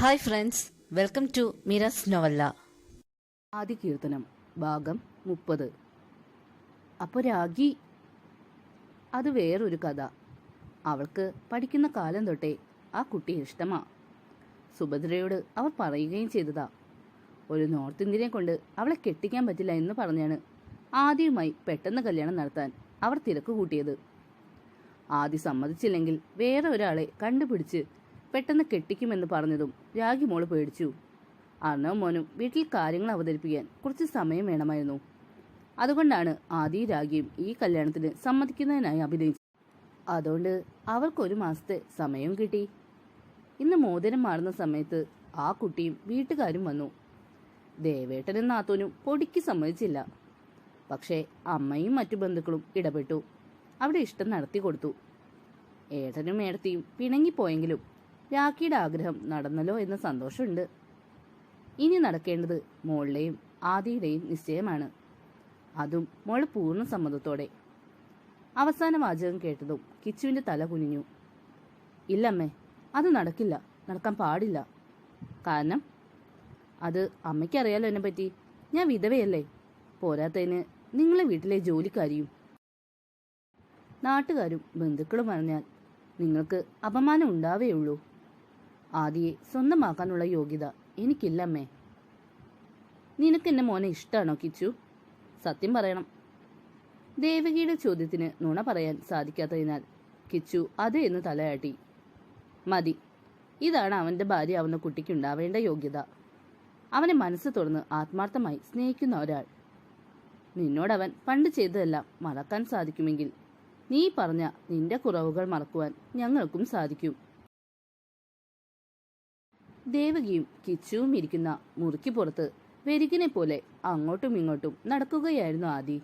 Hi friends welcome to മിറസ് നോവല്ല ആദ്യ കീർത്തനം ഭാഗം മുപ്പത്. അപ്പോൾ രാഗി അത് വേറൊരു കഥ. അവൾക്ക് പഠിക്കുന്ന കാലം തൊട്ടേ ആ കുട്ടിയെ ഇഷ്ടമാ. സുഭദ്രയോട് അവർ പറയുകയും ചെയ്തതാ. ഒരു നോർത്ത് ഇന്ത്യനെ കൊണ്ട് അവളെ കെട്ടിക്കാൻ പറ്റില്ല എന്ന് പറഞ്ഞാണ് ആദ്യമായി പെട്ടെന്ന് കല്യാണം നടത്താൻ അവർ തിരക്ക് കൂട്ടിയത്. ആദ്യം സമ്മതിച്ചില്ലെങ്കിൽ വേറെ ഒരാളെ കണ്ടുപിടിച്ച് പെട്ടെന്ന് കെട്ടിക്കുമെന്ന് പറഞ്ഞതും രാഗി മോൾ പേടിച്ചു. അർണവ് മോനും വീട്ടിൽ കാര്യങ്ങൾ അവതരിപ്പിക്കാൻ കുറച്ച് സമയം വേണമായിരുന്നു. അതുകൊണ്ടാണ് ആദി രാഗിയും ഈ കല്യാണത്തിന് സമ്മതിക്കുന്നതിനായി അഭിനയിച്ചത്. അതുകൊണ്ട് അവർക്കൊരു മാസത്തെ സമയം കിട്ടി. ഇന്ന് മോതിരം മാറുന്ന സമയത്ത് ആ കുട്ടിയും വീട്ടുകാരും വന്നു. ദേവേട്ടനും നാത്തോനും പൊടിക്ക് സമ്മതിച്ചില്ല. പക്ഷേ അമ്മയും മറ്റു ബന്ധുക്കളും ഇടപെട്ടു. അവിടെ ഇഷ്ടം നടത്തി കൊടുത്തു. ഏട്ടനും ഏടത്തിയും പിണങ്ങിപ്പോയെങ്കിലും രാഖിയുടെ ആഗ്രഹം നടന്നല്ലോ എന്ന സന്തോഷമുണ്ട്. ഇനി നടക്കേണ്ടത് മോളുടെയും ആദിയുടെയും നിശ്ചയമാണ്. അതും മോൾ പൂർണ സമ്മതത്തോടെ. അവസാന വാചകം കേട്ടതും കിച്ചുവിന്റെ തല കുനിഞ്ഞു. ഇല്ലമ്മേ അത് നടക്കില്ല. നടക്കാൻ പാടില്ല. കാരണം അത് അമ്മയ്ക്കറിയാലോ എന്നെ പറ്റി ഞാൻ വിധവയല്ലേ. പോരാത്തതിന് നിങ്ങളെ വീട്ടിലെ ജോലിക്കാരിയും നാട്ടുകാരും ബന്ധുക്കളും പറഞ്ഞാൽ നിങ്ങൾക്ക് അപമാനം ഉണ്ടാവേയുള്ളൂ. ആദിയെ സ്വന്തമാക്കാനുള്ള യോഗ്യത എനിക്കില്ലമ്മേ. നിനക്ക് എന്നെ മോനെ ഇഷ്ടമാണോ കിച്ചു? സത്യം പറയണം. ദേവകിയുടെ ചോദ്യത്തിന് നുണ പറയാൻ സാധിക്കാത്തതിനാൽ കിച്ചു അതെ എന്ന് തലയാട്ടി. മതി. ഇതാണ് അവന്റെ ഭാര്യയാവുന്ന കുട്ടിക്കുണ്ടാവേണ്ട യോഗ്യത. അവനെ മനസ്സ് തുറന്ന് ആത്മാർത്ഥമായി സ്നേഹിക്കുന്ന ഒരാൾ. നിന്നോടവൻ പണ്ട് ചെയ്തതെല്ലാം മറക്കാൻ സാധിക്കുമെങ്കിൽ നീ പറഞ്ഞ നിന്റെ കുറവുകൾ മറക്കുവാൻ ഞങ്ങൾക്കും സാധിക്കും. ദേവകിയും കിച്ചുവും ഇരിക്കുന്ന മുറിക്ക് പുറത്ത് വെരികിനെ പോലെ അങ്ങോട്ടും ഇങ്ങോട്ടും നടക്കുകയായിരുന്നു ആദി.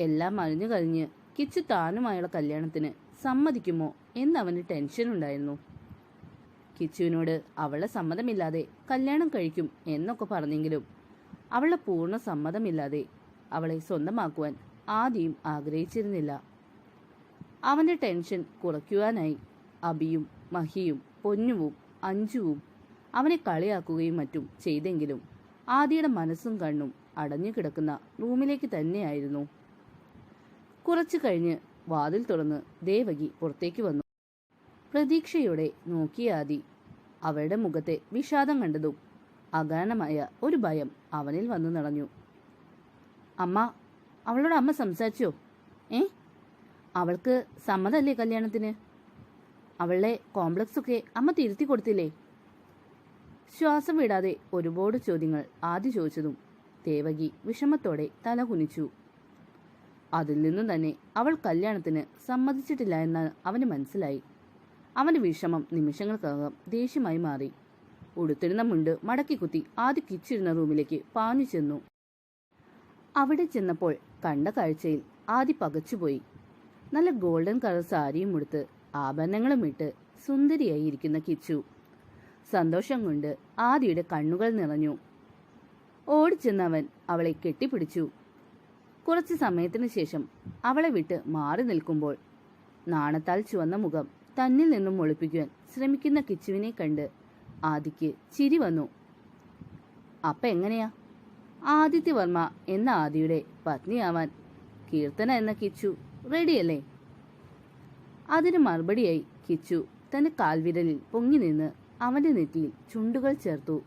എല്ലാം അറിഞ്ഞു കഴിഞ്ഞ് കിച്ചു താനുമായുള്ള കല്യാണത്തിന് സമ്മതിക്കുമോ എന്നവന് ടെൻഷൻ ഉണ്ടായിരുന്നു. കിച്ചുവിനോട് അവളെ സമ്മതമില്ലാതെ കല്യാണം കഴിക്കും എന്നൊക്കെ പറഞ്ഞെങ്കിലും അവളെ പൂർണ സമ്മതമില്ലാതെ അവളെ സ്വന്തമാക്കുവാൻ ആദിയും ആഗ്രഹിച്ചിരുന്നില്ല. അവന്റെ ടെൻഷൻ കുറയ്ക്കുവാനായി അബിയും മഹിയും പൊന്നുവും അഞ്ചുവും അവനെ കളിയാക്കുകയും മറ്റും ചെയ്തെങ്കിലും ആദിയുടെ മനസ്സും കണ്ണും അടഞ്ഞു കിടക്കുന്ന റൂമിലേക്ക് തന്നെയായിരുന്നു. കുറച്ചു കഴിഞ്ഞ് വാതിൽ തുറന്ന് ദേവകി പുറത്തേക്ക് വന്നു. പ്രതീക്ഷയോടെ നോക്കിയ ആദി അവളുടെ മുഖത്തെ വിഷാദം കണ്ടതും അകാരണമായ ഒരു ഭയം അവനിൽ വന്നു നിറഞ്ഞു. അമ്മ അവളോട് അമ്മ സംസാരിച്ചോ? ഏ? അവൾക്ക് സമ്മതല്ലേ കല്യാണത്തിന്? അവളുടെ കോംപ്ലക്സൊക്കെ അമ്മ തിരുത്തി കൊടുത്തില്ലേ? ശ്വാസം വിടാതെ ഒരുപാട് ചോദ്യങ്ങൾ ആദ്യ ചോദിച്ചതും ദേവകി വിഷമത്തോടെ തല കുനിച്ചു. അതിൽ നിന്നും തന്നെ അവൾ കല്യാണത്തിന് സമ്മതിച്ചിട്ടില്ല എന്ന് അവന് മനസ്സിലായി. അവന് വിഷമം നിമിഷങ്ങൾക്കകം ദേഷ്യമായി മാറി. ഉടുത്തിരുന്ന മുണ്ട് മടക്കി കുത്തി ആദ്യ കിച്ചിരുന്ന റൂമിലേക്ക് പാഞ്ഞു ചെന്നു. അവിടെ ചെന്നപ്പോൾ കണ്ട കാഴ്ചയിൽ ആദ്യ പകച്ചുപോയി. നല്ല ഗോൾഡൻ കളർ സാരിയും ഉടുത്ത് ആഭരണങ്ങളും ഇട്ട് സുന്ദരിയായി ഇരിക്കുന്ന കിച്ചു. സന്തോഷം കൊണ്ട് ആദിയുടെ കണ്ണുകൾ നിറഞ്ഞു. ഓടിച്ചെന്നവൻ അവളെ കെട്ടിപ്പിടിച്ചു. കുറച്ച് സമയത്തിന് ശേഷം അവളെ വിട്ട് മാറി നിൽക്കുമ്പോൾ നാണത്താൽ ചുവന്ന മുഖം തന്നിൽ നിന്നും ഒളിപ്പിക്കുവാൻ ശ്രമിക്കുന്ന കിച്ചുവിനെ കണ്ട് ആദിക്ക് ചിരി വന്നു. അപ്പ എങ്ങനെയാ? ആദിത്യവർമ്മ എന്ന ആദിയുടെ പത്നിയാവാൻ കീർത്തന എന്ന കിച്ചു റെഡിയല്ലേ? അതിന് മറുപടിയായി കിച്ചു തന്റെ കാൽവിരലിൽ പൊങ്ങി നിന്ന് അവന്റെ നെറ്റിയിൽ ചുണ്ടുകൾ ചേർത്തു.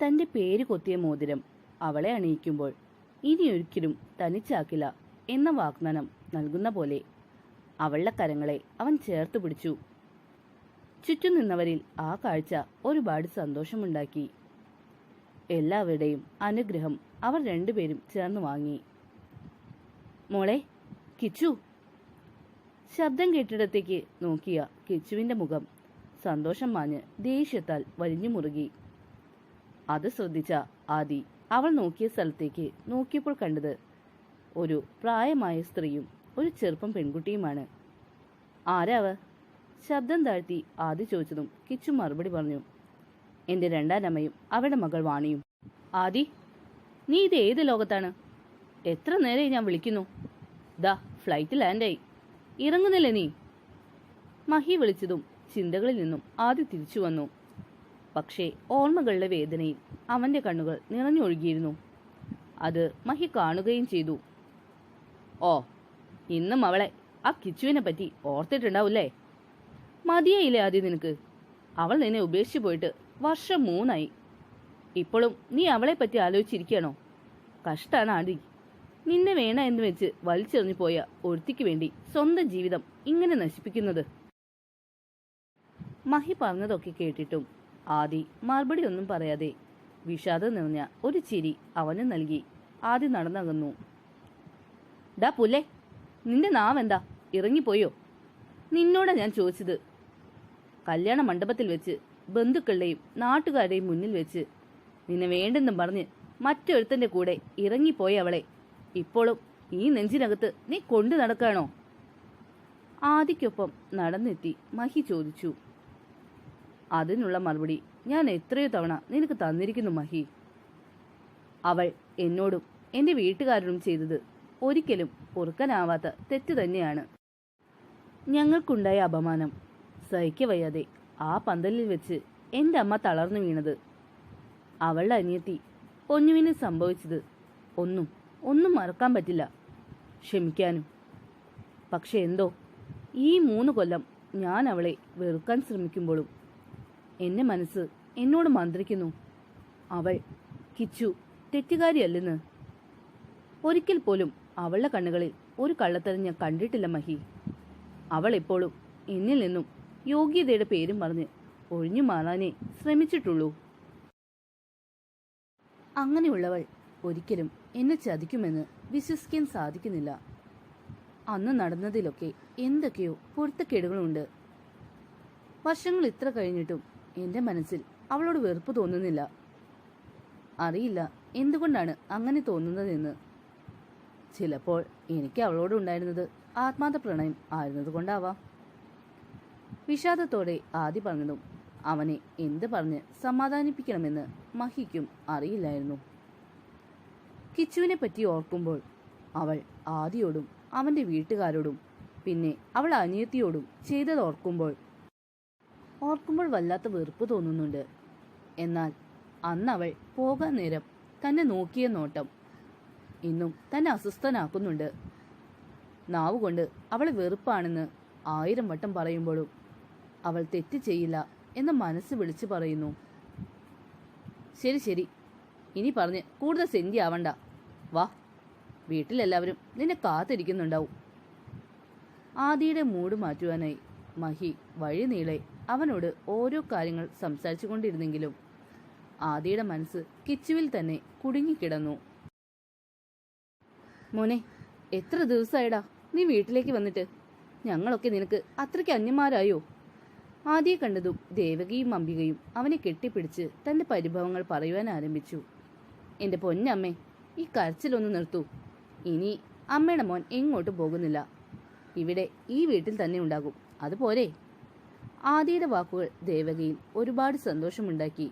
തന്റെ പേര് കൊത്തിയ മോതിരം അവളെ അണിയിക്കുമ്പോൾ ഇനിയൊരിക്കലും തനിച്ചാക്കില്ല എന്ന വാഗ്ദാനം നൽകുന്ന പോലെ അവളുടെ കരങ്ങളെ അവൻ ചേർത്ത് പിടിച്ചു. ചുറ്റും നിന്നവരിൽ ആ കാഴ്ച ഒരുപാട് സന്തോഷമുണ്ടാക്കി. എല്ലാവരുടെയും അനുഗ്രഹം അവർ രണ്ടുപേരും ചേർന്ന് വാങ്ങി. മോളെ കിച്ചു. ശബ്ദം കേട്ടിടത്തേക്ക് നോക്കിയ കിച്ചുവിന്റെ മുഖം സന്തോഷം മാഞ്ഞ് ദേഷ്യത്താൽ വലിഞ്ഞു മുറുകി. അത് ശ്രദ്ധിച്ച ആദി അവൾ നോക്കിയ സ്ഥലത്തേക്ക് നോക്കിയപ്പോൾ കണ്ടത് ഒരു പ്രായമായ സ്ത്രീയും ഒരു ചെറുപ്പം പെൺകുട്ടിയുമാണ്. ആരാവ് ശബ്ദം താഴ്ത്തി ആദി ചോദിച്ചതും കിച്ചു മറുപടി പറഞ്ഞു എന്റെ രണ്ടാനമ്മയും അവരുടെ മകൾ വാണിയും. ആദി നീ ഇത് ഏത് ലോകത്താണ്? എത്ര നേരമായി ഞാൻ വിളിക്കുന്നു? ദാ ഫ്ലൈറ്റ് ലാൻഡായി. ഇറങ്ങുന്നില്ലേ നീ? മഹി വിളിച്ചതും ചിന്തകളിൽ നിന്നും ആദ്യ തിരിച്ചു വന്നു. പക്ഷേ ഓർമ്മകളുടെ വേദനയിൽ അവന്റെ കണ്ണുകൾ നിറഞ്ഞൊഴുകിയിരുന്നു. അത് മഹി കാണുകയും ചെയ്തു. ഓ ഇന്നും അവളെ ആ കിച്ചുവിനെ പറ്റി ഓർത്തിട്ടുണ്ടാവില്ലേ? മതിയായില്ലേ ആദ്യം നിനക്ക്? അവൾ നിന്നെ ഉപേക്ഷിച്ചു പോയിട്ട് വർഷം മൂന്നായി. ഇപ്പോഴും നീ അവളെ പറ്റി ആലോചിച്ചിരിക്കണോ കഷ്ടാണ് ആദി നിന്നെ വേണ എന്ന് വെച്ച് വലിച്ചെറിഞ്ഞു പോയ ഒരുത്തിക്ക് വേണ്ടി സ്വന്തം ജീവിതം ഇങ്ങനെ നശിപ്പിക്കുന്നത്. മഹി പറഞ്ഞതൊക്കെ കേട്ടിട്ടും ആദി മറുപടി ഒന്നും പറയാതെ വിഷാദം നിറഞ്ഞ ഒരു ചിരി അവന് നൽകി. ആദി നടന്നകന്നു. ഡാ പുല്ലേ നിന്റെ നാവെന്താ? ഇറങ്ങിപ്പോയോ? നിന്നോടാ ഞാൻ ചോദിച്ചത്. കല്യാണ മണ്ഡപത്തിൽ വെച്ച് ബന്ധുക്കളുടെയും നാട്ടുകാരുടെയും മുന്നിൽ വെച്ച് നിന്നെ വേണ്ടെന്നും പറഞ്ഞ് മറ്റൊരുത്തന്റെ കൂടെ ഇറങ്ങിപ്പോയ അവളെ ഇപ്പോഴും ഈ നെഞ്ചിനകത്ത് നീ കൊണ്ടു നടക്കാണോ ആദിക്കൊപ്പം നടന്നെത്തി മഹി ചോദിച്ചു. അതിനുള്ള മറുപടി ഞാൻ എത്രയോ തവണ നിനക്ക് തന്നിരിക്കുന്നു മഹി. അവൾ എന്നോടും എന്റെ വീട്ടുകാരോടും ചെയ്തത് ഒരിക്കലും പൊറുക്കാനാവാത്ത തെറ്റ് തന്നെയാണ്. ഞങ്ങൾക്കുണ്ടായ അപമാനം സഹിക്കവയ്യാതെ ആ പന്തലിൽ വെച്ച് എന്റെ അമ്മ തളർന്നു വീണത്. അവളുടെ അനിയത്തി പൊന്നുവിന് സംഭവിച്ചത് ഒന്നും ഒന്നും മറക്കാൻ പറ്റില്ല ക്ഷമിക്കാനും. പക്ഷെ എന്തോ ഈ മൂന്ന് കൊല്ലം ഞാൻ അവളെ വെറുക്കാൻ ശ്രമിക്കുമ്പോഴും എന്റെ മനസ്സ് എന്നോട് മന്ത്രിക്കുന്നു. അവൾ കിച്ചു തെറ്റുകാരിയല്ലെന്ന്. ഒരിക്കൽ പോലും അവളുടെ കണ്ണുകളിൽ ഒരു കള്ളത്തരം ഞാൻ കണ്ടിട്ടില്ല മഹി. അവൾ എപ്പോഴും എന്നിൽ നിന്നും യോഗ്യതയുടെ പേരും പറഞ്ഞ് ഒഴിഞ്ഞു മാറാനേ ശ്രമിച്ചിട്ടുള്ളൂ. അങ്ങനെയുള്ളവൾ ഒരിക്കലും എന്നെ ചതിക്കുമെന്ന് വിശ്വസിക്കാൻ സാധിക്കുന്നില്ല. അന്ന് നടന്നതിലൊക്കെ എന്തൊക്കെയോ പൊരുത്തക്കേടുകളുണ്ട്. വർഷങ്ങൾ ഇത്ര കഴിഞ്ഞിട്ടും എന്റെ മനസ്സിൽ അവളോട് വെറുപ്പ് തോന്നുന്നില്ല. അറിയില്ല എന്തുകൊണ്ടാണ് അങ്ങനെ തോന്നുന്നതെന്ന്. ചിലപ്പോൾ എനിക്ക് അവളോട് ഉണ്ടായിരുന്നത് ആത്മാർത്ഥ പ്രണയം ആയിരുന്നതുകൊണ്ടാവാം. വിഷാദത്തോടെ ആദി പറഞ്ഞതും അവനെ എന്ത് പറഞ്ഞ് സമാധാനിപ്പിക്കണമെന്ന് മഹിക്കും അറിയില്ലായിരുന്നു. കിച്ചുവിനെ പറ്റി ഓർക്കുമ്പോൾ അവൾ ആദിയോടും അവന്റെ വീട്ടുകാരോടും പിന്നെ അവൾ അനിയത്തിയോടും ചെയ്തത് ഓർക്കുമ്പോൾ ഓർക്കുമ്പോൾ വല്ലാത്ത വെറുപ്പ് തോന്നുന്നുണ്ട്. എന്നാൽ അന്നവൾ പോകാൻ നേരം തന്നെ നോക്കിയ നോട്ടം ഇന്നും തന്നെ അസ്വസ്ഥനാക്കുന്നുണ്ട്. നാവുകൊണ്ട് അവളെ വെറുപ്പാണെന്ന് ആയിരം വട്ടം പറയുമ്പോഴും അവൾ തെറ്റ് ചെയ്യില്ല എന്ന് മനസ്സ് വിളിച്ചു പറയുന്നു. ശരി ശരി. ഇനി പറഞ്ഞ് കൂടുതൽ സെന്തി ആവണ്ട. വാ. വീട്ടിലെല്ലാവരും നിന്നെ കാത്തിരിക്കുന്നുണ്ടാവും. ആദിയുടെ മൂട് മാറ്റുവാനായി മഹി വഴി നീളെ അവനോട് ഓരോ കാര്യങ്ങൾ സംസാരിച്ചു കൊണ്ടിരുന്നെങ്കിലും ആദിയുടെ മനസ്സ് കിച്ചുവിൽ തന്നെ കുടുങ്ങിക്കിടന്നു. മോനെ എത്ര ദിവസമായടാ നീ വീട്ടിലേക്ക് വന്നിട്ട്? ഞങ്ങളൊക്കെ നിനക്ക് അത്രയ്ക്ക് അന്യന്മാരായോ ആദ്യം കണ്ടതും ദേവകിയും അംബികയും അവനെ കെട്ടിപ്പിടിച്ച് തന്റെ പരിഭവങ്ങൾ പറയുവാൻ ആരംഭിച്ചു. എന്റെ പൊന്നമ്മേ ഈ കരച്ചിലൊന്ന് നിർത്തു. ഇനി അമ്മയുടെ മോൻ എങ്ങോട്ടും പോകുന്നില്ല. ഇവിടെ ഈ വീട്ടിൽ തന്നെ ഉണ്ടാകും. അതുപോരെ ആദിയുടെ വാക്കുകൾ ദേവകിയിൽ ഒരുപാട് സന്തോഷമുണ്ടാക്കി.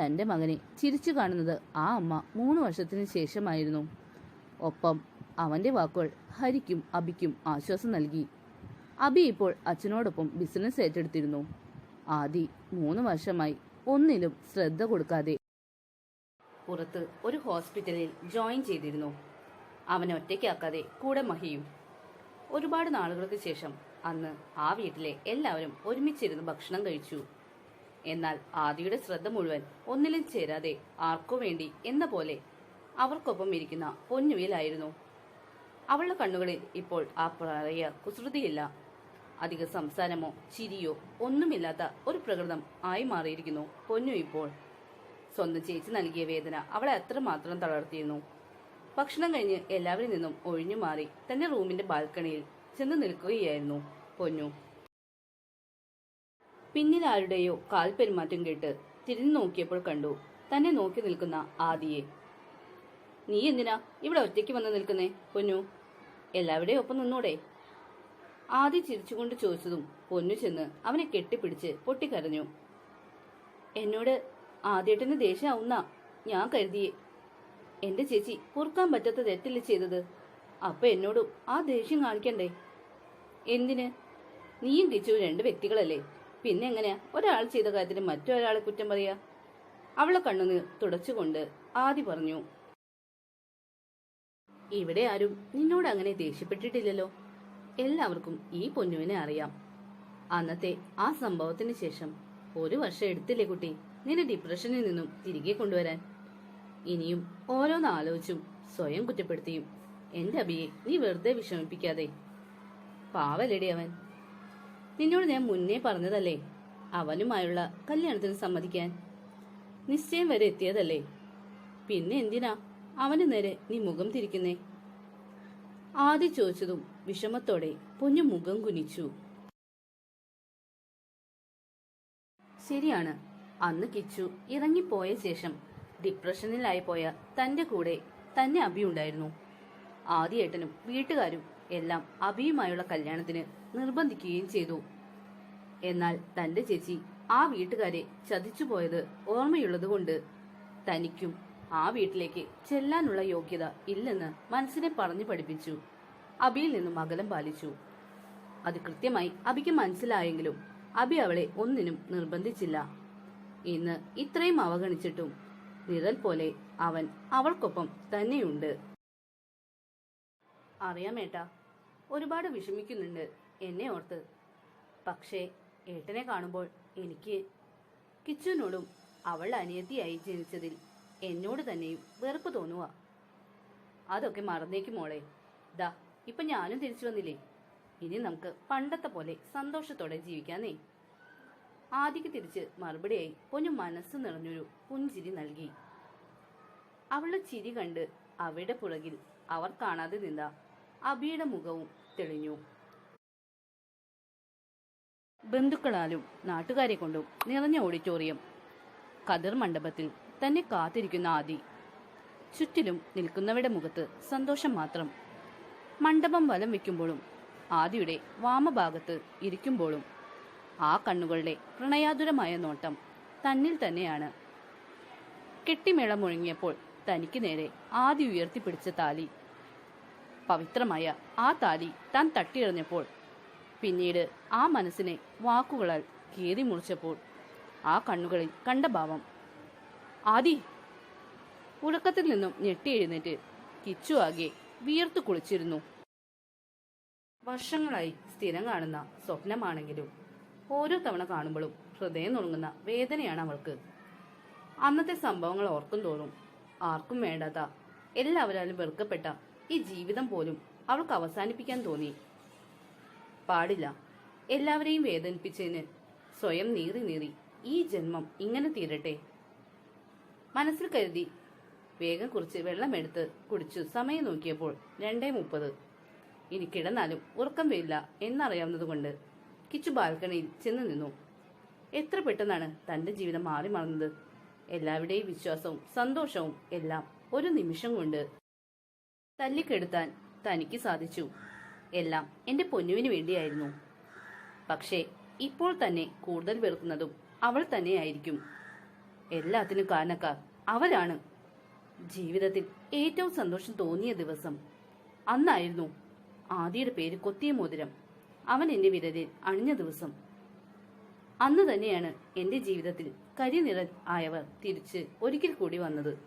തന്റെ മകനെ ചിരിച്ചു കാണുന്നത് ആ അമ്മ മൂന്ന് വർഷത്തിന് ശേഷമായിരുന്നു. ഒപ്പം അവന്റെ വാക്കുകൾ ഹരിക്കും അബിക്കും ആശ്വാസം നൽകി. അബി ഇപ്പോൾ അച്ഛനോടൊപ്പം ബിസിനസ് ഏറ്റെടുത്തിരുന്നു. ആദി മൂന്ന് വർഷമായി ഒന്നിലും ശ്രദ്ധ കൊടുക്കാതെ പുറത്ത് ഒരു ഹോസ്പിറ്റലിൽ ജോയിൻ ചെയ്തിരുന്നു. അവനെ ഒറ്റയ്ക്കാക്കാതെ കൂടെ മഹിയും. ഒരുപാട് നാളുകൾക്ക് ശേഷം അന്ന് ആ വീട്ടിലെ എല്ലാവരും ഒരുമിച്ചിരുന്ന് ഭക്ഷണം കഴിച്ചു. എന്നാൽ ആദിയുടെ ശ്രദ്ധ മുഴുവൻ ഒന്നിലും ചേരാതെ ആർക്കു വേണ്ടി എന്ന പോലെ അവർക്കൊപ്പം ഇരിക്കുന്ന പൊന്നുവിലായിരുന്നു. അവളുടെ കണ്ണുകളിൽ ഇപ്പോൾ ആ പഴയ കുസൃതിയില്ല. അധിക സംസാരമോ ചിരിയോ ഒന്നുമില്ലാത്ത ഒരു പ്രകൃതം ആയി മാറിയിരിക്കുന്നു പൊന്നു ഇപ്പോൾ. സ്വന്തം ചേച്ചി നൽകിയ വേദന അവളെ അത്രമാത്രം തളർത്തിയിരുന്നു. ഭക്ഷണം കഴിഞ്ഞ് എല്ലാവരിൽ നിന്നും ഒഴിഞ്ഞു മാറി തന്റെ റൂമിന്റെ ബാൽക്കണിയിൽ ചെന്ന് നിൽക്കുകയായിരുന്നു പൊന്നു. പിന്നിൽ ആരുടെയോ കാൽ പെരുമാറ്റം കേട്ട് തിരിഞ്ഞു നോക്കിയപ്പോൾ കണ്ടു തന്നെ നോക്കി നിൽക്കുന്ന ആദിയെ. നീ എന്തിനാ ഇവിടെ ഒറ്റയ്ക്ക് വന്ന് നിൽക്കുന്നേ പൊന്നു? എല്ലാവരുടെയും ഒപ്പം നിന്നൂടെ? ആദി ചിരിച്ചുകൊണ്ട് ചോദിച്ചതും പൊന്നു ചെന്ന് അവനെ കെട്ടിപ്പിടിച്ച് പൊട്ടിക്കരഞ്ഞു. എന്നോട് ആദ്യേട്ടന് ദേഷ്യമാവുന്ന ഞാൻ കരുതിയേ. എന്റെ ചേച്ചി പൊറുക്കാൻ പറ്റാത്ത തെറ്റല്ലേ ചെയ്തത്? അപ്പൊ എന്നോടും ആ ദേഷ്യം കാണിക്കണ്ടേ? എന്തിന്? നീയും കിച്ചു രണ്ട് വ്യക്തികളല്ലേ. പിന്നെ എങ്ങനെയാ? ഒരാൾ ചെയ്ത കാര്യത്തിന് മറ്റൊരാളെ കുറ്റം പറയാ? അവളെ കണ്ണുനീർ തുടച്ചുകൊണ്ട് ആദി പറഞ്ഞു ഇവിടെ ആരും നിന്നോട് അങ്ങനെ ദേഷ്യപ്പെട്ടിട്ടില്ലല്ലോ. എല്ലാവർക്കും ഈ പൊന്നുവിനെ അറിയാം. അന്നത്തെ ആ സംഭവത്തിന് ശേഷം ഒരു വർഷം എടുത്തില്ലേ കുട്ടി നിന്നെ ഡിപ്രഷനിൽ നിന്നും തിരികെ കൊണ്ടുവരാൻ? ഇനിയും ഓരോന്ന് ആലോചിച്ചും സ്വയം കുറ്റപ്പെടുത്തിയും. എന്റെ അബിയെ നീ വെറുതെ വിഷമിപ്പിക്കാതെ പാവലടി അവൻ. നിന്നോട് ഞാൻ മുന്നേ പറഞ്ഞതല്ലേ? അവനുമായുള്ള കല്യാണത്തിന് സമ്മതിക്കാൻ. നിശ്ചയം വരെ എത്തിയതല്ലേ? പിന്നെ എന്തിനാ അവന് നേരെ നീ മുഖം തിരിക്കുന്നേ? ആദ്യ ചോദിച്ചതും വിഷമത്തോടെ പൊന്നു മുഖം കുനിച്ചു. ശരിയാണ്. അന്ന് കിച്ചു ഇറങ്ങിപ്പോയ ശേഷം ഡിപ്രഷനിലായി പോയ തന്റെ കൂടെ തന്നെ അബി ഉണ്ടായിരുന്നു. ആദ്യേട്ടനും വീട്ടുകാരും എല്ലാം അബിയുമായുള്ള കല്യാണത്തിന് നിർബന്ധിക്കുകയും ചെയ്തു. എന്നാൽ തന്റെ ചേച്ചി ആ വീട്ടുകാരെ ചതിച്ചു പോയത് ഓർമ്മയുള്ളതുകൊണ്ട് തനിക്കും ആ വീട്ടിലേക്ക് ചെല്ലാനുള്ള യോഗ്യത ഇല്ലെന്ന് മനസ്സിനെ പറഞ്ഞു പഠിപ്പിച്ചു. അബിയിൽ നിന്നും അകലം പാലിച്ചു. അത് കൃത്യമായി അബിക്ക് മനസ്സിലായെങ്കിലും അബി അവളെ ഒന്നിനും നിർബന്ധിച്ചില്ല. ഇന്ന് ഇത്രയും അവഗണിച്ചിട്ടും നിഴൽ പോലെ അവൻ അവൾക്കൊപ്പം തന്നെയുണ്ട്. അറിയാം ഏട്ടാ. ഒരുപാട് വിഷമിക്കുന്നുണ്ട് എന്നെ ഓർത്ത്. പക്ഷേ ഏട്ടനെ കാണുമ്പോൾ എനിക്ക് കിച്ചുവിനോടും അവൾ അനിയത്തിയായി ജനിച്ചതിൽ എന്നോട് തന്നെയും വെറുപ്പ് തോന്നുക അതൊക്കെ മറന്നേക്കും മോളെ. ദാ ഇപ്പൊ ഞാനും തിരിച്ചു വന്നില്ലേ? ഇനി നമുക്ക് പണ്ടത്തെ പോലെ സന്തോഷത്തോടെ ജീവിക്കാന്നേ. ആദിക്ക് തിരിച്ച് മറുപടിയായി പൊന്നു മനസ്സ് നിറഞ്ഞൊരു പുഞ്ചിരി നൽകി. അവളുടെ ചിരി കണ്ട് അവരുടെ പുറകിൽ അവർ കാണാതെ നിന്ന. അബിയുടെ മുഖവും തെളിഞ്ഞു. ബന്ധുക്കളാലും നാട്ടുകാരെ കൊണ്ടും നിറഞ്ഞ ഓഡിറ്റോറിയം. കതിർ മണ്ഡപത്തിൽ തന്നെ കാത്തിരിക്കുന്ന ആദി. ചുറ്റിലും നിൽക്കുന്നവരുടെ മുഖത്ത് സന്തോഷം മാത്രം. മണ്ഡപം വലം വെക്കുമ്പോഴും ആദിയുടെ വാമഭാഗത്ത് ഇരിക്കുമ്പോഴും ആ കണ്ണുകളുടെ പ്രണയാതുരമായ നോട്ടം തന്നിൽ തന്നെയാണ്. കെട്ടിമേളം മുഴങ്ങിയപ്പോൾ തനിക്ക് നേരെ ആദി ഉയർത്തിപ്പിടിച്ച താലി പവിത്രമായ ആ താലി താൻ തട്ടിയെറിഞ്ഞപ്പോൾ പിന്നീട് ആ മനസ്സിനെ വാക്കുകളാൽ കീറി മുറിച്ചപ്പോൾ ആ കണ്ണുകളിൽ കണ്ട ഭാവം. ആദി ഉറക്കത്തിൽ നിന്നും ഞെട്ടി എഴുന്നേറ്റ് കിച്ചു ആകെ വിയർത്തു കുളിച്ചിരുന്നു. വർഷങ്ങളായി സ്ഥിരം കാണുന്ന സ്വപ്നമാണെങ്കിലും ഓരോ തവണ കാണുമ്പോഴും ഹൃദയം നുണങ്ങുന്ന വേദനയാണ് അവൾക്ക്. അന്നത്തെ സംഭവങ്ങൾ ഓർക്കും തോറും ആർക്കും വേണ്ടാത്ത എല്ലാവരാലും വെറുക്കപ്പെട്ട ഈ ജീവിതം പോലും അവൾക്ക് അവസാനിപ്പിക്കാൻ തോന്നി. പാടില്ല. എല്ലാവരെയും വേദനിപ്പിച്ചതിന് സ്വയം നീറി നീറി ഈ ജന്മം ഇങ്ങനെ തീരട്ടെ. മനസ്സിൽ കരുതി വേഗം കുറിച്ച് വെള്ളമെടുത്ത് കുടിച്ചു സമയം നോക്കിയപ്പോൾ രണ്ടേ മുപ്പത്. ഇനി കിടന്നാലും ഉറക്കം വരില്ല എന്നറിയാവുന്നതുകൊണ്ട് കിച്ചു ബാൽക്കണിയിൽ ചെന്ന് നിന്നു. എത്ര പെട്ടെന്നാണ് തന്റെ ജീവിതം മാറി മറന്നത്. എല്ലാവരുടെയും വിശ്വാസവും സന്തോഷവും എല്ലാം ഒരു നിമിഷം കൊണ്ട് തല്ലിക്കെടുത്താൻ തനിക്ക് സാധിച്ചു. എല്ലാം എന്റെ പൊന്നുവിന് വേണ്ടിയായിരുന്നു. പക്ഷേ ഇപ്പോൾ തന്നെ കൂടുതൽ വെറുക്കുന്നതും അവൾ തന്നെയായിരിക്കും. എല്ലാത്തിനും കാരണക്കാർ അവരാണ്. ജീവിതത്തിൽ ഏറ്റവും സന്തോഷം തോന്നിയ ദിവസം അന്നായിരുന്നു ആദിയുടെ പേര് കൊത്തിയ മോതിരം. അവൻ എന്റെ വിരലിൽ അണിഞ്ഞ ദിവസം. അന്ന് തന്നെയാണ് എന്റെ ജീവിതത്തിൽ കരിനിറൻ ആയവർ തിരിച്ച് ഒരിക്കൽ കൂടി വന്നത്.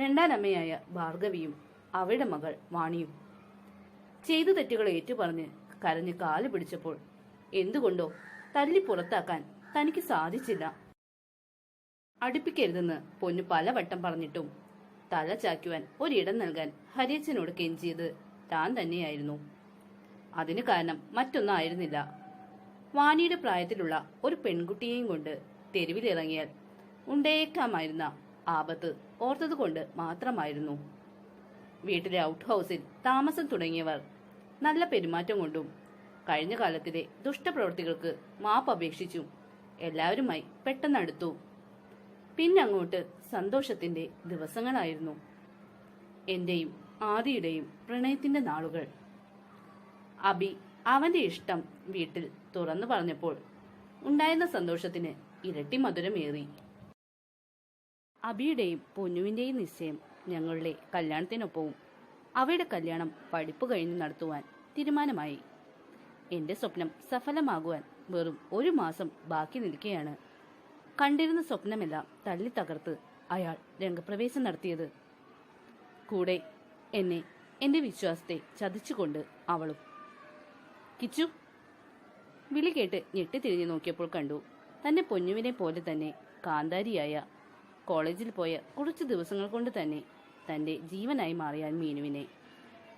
രണ്ടാനമ്മയായ ഭാർഗവിയും അവരുടെ മകൾ വാണിയും. ചെയ്തു തെറ്റുകൾ ഏറ്റുപറഞ്ഞ് കരഞ്ഞ് കാൽ പിടിച്ചപ്പോൾ എന്തുകൊണ്ടോ തല്ലി പുറത്താക്കാൻ തനിക്ക് സാധിച്ചില്ല. അടുപ്പിക്കരുതെന്ന് പൊന്നു പലവട്ടം പറഞ്ഞിട്ടും തല ചാക്കുവാൻ ഒരിടം നൽകാൻ ഹരിയച്ചനോട് കെഞ്ചിയത് താൻ തന്നെയായിരുന്നു. അതിന് കാരണം മറ്റൊന്നായിരുന്നില്ല. വാണിയുടെ പ്രായത്തിലുള്ള ഒരു പെൺകുട്ടിയെയും കൊണ്ട് തെരുവിലിറങ്ങിയാൽ ഉണ്ടേക്കാമായിരുന്ന ആപത്ത് ഓർത്തതുകൊണ്ട് മാത്രമായിരുന്നു. വീട്ടിലെ ഔട്ട് ഹൗസിൽ താമസം തുടങ്ങിയവർ നല്ല പെരുമാറ്റം കൊണ്ടും കഴിഞ്ഞ കാലത്തിലെ ദുഷ്ടപ്രവൃത്തികൾക്ക് മാപ്പ് അപേക്ഷിച്ചും എല്ലാവരുമായി പെട്ടെന്നടുത്തു പിന്നങ്ങോട്ട് സന്തോഷത്തിന്റെ ദിവസങ്ങളായിരുന്നു. എന്റെയും ആദിയുടെയും പ്രണയത്തിന്റെ നാളുകൾ. അബി അവന്റെ ഇഷ്ടം വീട്ടിൽ തുറന്നു പറഞ്ഞപ്പോൾ ഉണ്ടായിരുന്ന സന്തോഷത്തിന് ഇരട്ടി മധുരമേറി. അബിയുടെയും പൊന്നുവിന്റെയും നിശ്ചയം ഞങ്ങളുടെ കല്യാണത്തിനൊപ്പവും അവയുടെ കല്യാണം പഠിപ്പ് കഴിഞ്ഞ് നടത്തുവാൻ തീരുമാനമായി. എന്റെ സ്വപ്നം സഫലമാകുവാൻ വെറും ഒരു മാസം ബാക്കി നിൽക്കുകയാണ് കണ്ടിരുന്ന സ്വപ്നമെല്ലാം തള്ളി തകർത്ത് അയാൾ രംഗപ്രവേശം നടത്തിയത്. കൂടെ എന്നെ എന്റെ വിശ്വാസത്തെ ചതിച്ചുകൊണ്ട് അവളും. കിച്ചു വിളി കേട്ട് ഞെട്ടിത്തിരിഞ്ഞു നോക്കിയപ്പോൾ കണ്ടു തന്റെ പൊന്നുവിനെ പോലെ തന്നെ കാന്താരിയായ കോളേജിൽ പോയ കുറച്ച് ദിവസങ്ങൾ കൊണ്ട് തന്നെ തന്റെ ജീവനായി മാറിയ മീനുവിനെ.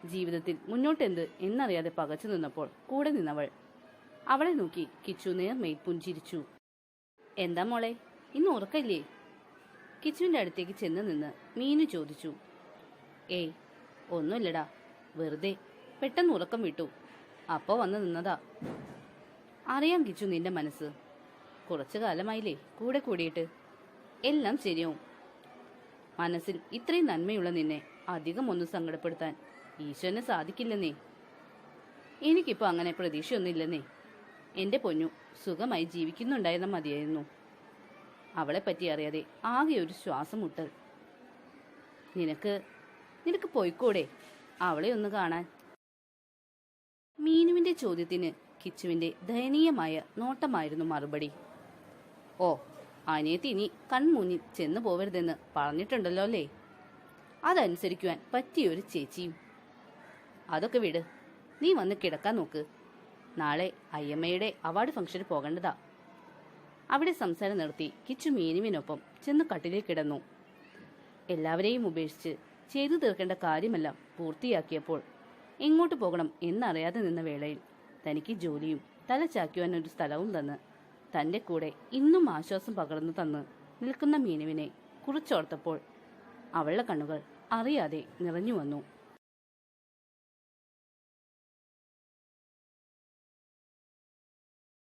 ജീവിതത്തിൽ മുന്നോട്ടെന്ത് എന്നറിയാതെ പകച്ചു നിന്നപ്പോൾ കൂടെ നിന്നവൾ അവളെ നോക്കി കിച്ചു നേർമയിൽ പുഞ്ചിരിച്ചു. എന്താ മോളെ ഇന്ന് ഉറക്കല്ലേ കിച്ചുവിന്റെ അടുത്തേക്ക് ചെന്ന് നിന്ന് മീനു ചോദിച്ചു. ഏയ് ഒന്നുമില്ലടാ വെറുതെ പെട്ടെന്ന് ഉറക്കം വിട്ടു. അപ്പോ വന്ന് നിന്നതാ. അറിയാം കിച്ചു നിന്റെ മനസ്സ്. കുറച്ചു കാലമായില്ലേ കൂടെ കൂടിയിട്ട്. എല്ലാം ശരിയാവും. മനസ്സിൽ ഇത്രയും നന്മയുള്ള നിന്നെ അധികം ഒന്നും സങ്കടപ്പെടുത്താൻ ഈശ്വരന് സാധിക്കില്ലെന്നേ. എനിക്കിപ്പോ അങ്ങനെ പ്രതീക്ഷയൊന്നുമില്ലെന്നേ. എന്റെ പൊന്നു സുഖമായി ജീവിക്കുന്നുണ്ടായിരുന്ന മതിയായിരുന്നു. അവളെപ്പറ്റി അറിയാതെ ആകെ ഒരു ശ്വാസം മുട്ടൽ. നിനക്ക് നിനക്ക് പോയിക്കൂടെ അവളെ ഒന്ന് കാണാൻ? മീനുവിന്റെ ചോദ്യത്തിന് കിച്ചുവിന്റെ ദയനീയമായ നോട്ടമായിരുന്നു മറുപടി. ഓ അനിയത്തി ഇനി കൺമുന്നിൽ ചെന്നു പോവരുതെന്ന് പറഞ്ഞിട്ടുണ്ടല്ലോ അല്ലേ? അതനുസരിക്കുവാൻ പറ്റിയൊരു ചേച്ചിയും. അതൊക്കെ വിട്. നീ വന്ന് കിടക്കാൻ നോക്ക്. നാളെ അയ്യമ്മയുടെ അവാർഡ് ഫംഗ്ഷന് പോകേണ്ടതാ. അവിടെ സംസാരം നിർത്തി കിച്ചു മീനുവിനൊപ്പം ചെന്ന് കട്ടിലിൽ കിടന്നു. എല്ലാവരെയും ഉപേക്ഷിച്ച് ചെയ്തു തീർക്കേണ്ട കാര്യമെല്ലാം പൂർത്തിയാക്കിയപ്പോൾ എങ്ങോട്ട് പോകണം എന്നറിയാതെ നിന്ന വേളയിൽ തനിക്ക് ജോലിയും ഒരു സ്ഥലവും തന്ന് തന്റെ കൂടെ ഇന്നും ആശ്വാസം പകർന്നു തന്ന് നിൽക്കുന്ന മീനുവിനെ കുറിച്ചോർത്തപ്പോൾ അവളുടെ കണ്ണുകൾ അറിയാതെ നിറഞ്ഞു വന്നു.